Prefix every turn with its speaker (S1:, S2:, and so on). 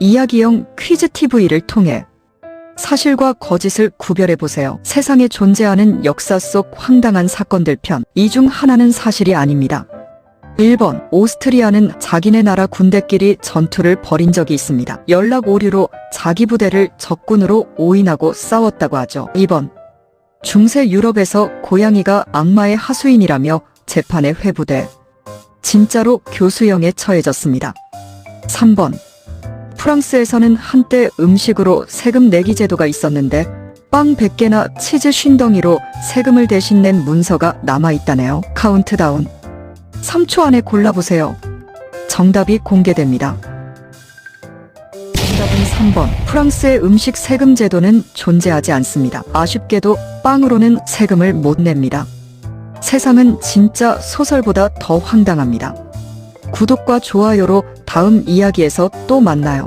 S1: 이야기형 퀴즈 TV를 통해 사실과 거짓을 구별해 보세요. 세상에 존재하는 역사 속 황당한 사건들 편. 이 중 하나는 사실이 아닙니다. 1번. 오스트리아는 자기네 나라 군대끼리 전투를 벌인 적이 있습니다. 연락 오류로 자기 부대를 적군으로 오인하고 싸웠다고 하죠. 2번. 중세 유럽에서 고양이가 악마의 하수인이라며 재판에 회부돼 진짜로 교수형에 처해졌습니다. 3번. 프랑스에서는 한때 음식으로 세금 내기 제도가 있었는데 빵 100개나 치즈 쉰덩이로 세금을 대신 낸 문서가 남아있다네요. 카운트다운. 3초 안에 골라보세요. 정답이 공개됩니다. 정답은 3번. 프랑스의 음식 세금 제도는 존재하지 않습니다. 아쉽게도 빵으로는 세금을 못 냅니다. 세상은 진짜 소설보다 더 황당합니다. 구독과 좋아요로 다음 이야기에서 또 만나요.